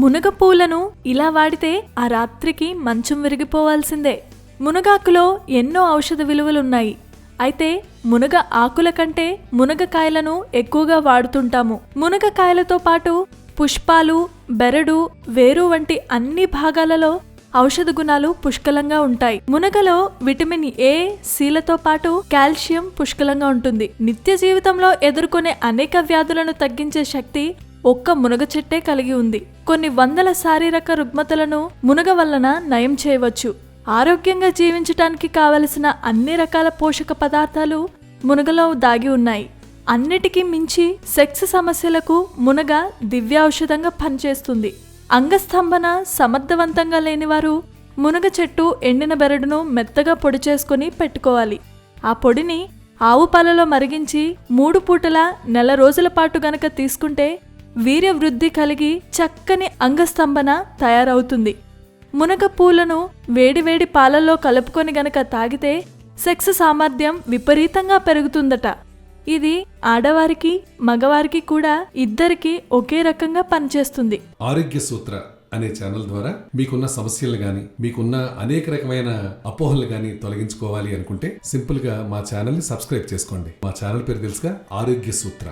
మునగ పూలను ఇలా వాడితే ఆ రాత్రికి మంచం విరిగిపోవాల్సిందే. మునగాకులో ఎన్నో ఔషధ విలువలున్నాయి. అయితే మునగ ఆకుల కంటే మునగకాయలను ఎక్కువగా వాడుతుంటాము. మునగకాయలతో పాటు పుష్పాలు బెరడు వేరు వంటి అన్ని భాగాలలో ఔషధ గుణాలు పుష్కలంగా ఉంటాయి. మునగలో విటమిన్ ఏ సీలతో పాటు కాల్షియం పుష్కలంగా ఉంటుంది. నిత్య జీవితంలో ఎదుర్కొనే అనేక వ్యాధులను తగ్గించే శక్తి ఒక్క మునగ చెట్టే కలిగి ఉంది. కొన్ని వందల శారీరక రుగ్మతలను మునగ వలన నయం చేయవచ్చు. ఆరోగ్యంగా జీవించటానికి కావలసిన అన్ని రకాల పోషక పదార్థాలు మునగలో దాగి ఉన్నాయి. అన్నిటికీ మించి సెక్స్ సమస్యలకు మునగ దివ్య ఔషధంగా పనిచేస్తుంది. అంగస్తంభన సమర్థవంతంగా లేనివారు మునగ చెట్టు ఎండిన బెరడును మెత్తగా పొడి చేసుకుని పెట్టుకోవాలి. ఆ పొడిని ఆవు పాలలో మరిగించి మూడు పూటల నెల రోజుల పాటు గనక తీసుకుంటే వీర్య వృద్ధి కలిగి చక్కని అంగస్తంభన తయారవుతుంది. మునగ పూలను వేడివేడి పాలల్లో కలుపుకొని గనక తాగితే సెక్స్ సామర్థ్యం విపరీతంగా పెరుగుతుందట. ఇది ఆడవారికి మగవారికి కూడా ఇద్దరికి ఒకే రకంగా పనిచేస్తుంది. ఆరోగ్య సూత్ర అనే ఛానల్ ద్వారా మీకున్న సమస్యలు గాని మీకున్న అనేక రకమైన అపోహలు గాని తొలగించుకోవాలి అనుకుంటే సింపుల్గా మా ఛానల్ని సబ్స్క్రైబ్ చేసుకోండి. మా ఛానల్ పేరు తెలుసుగా ఆరోగ్య సూత్ర.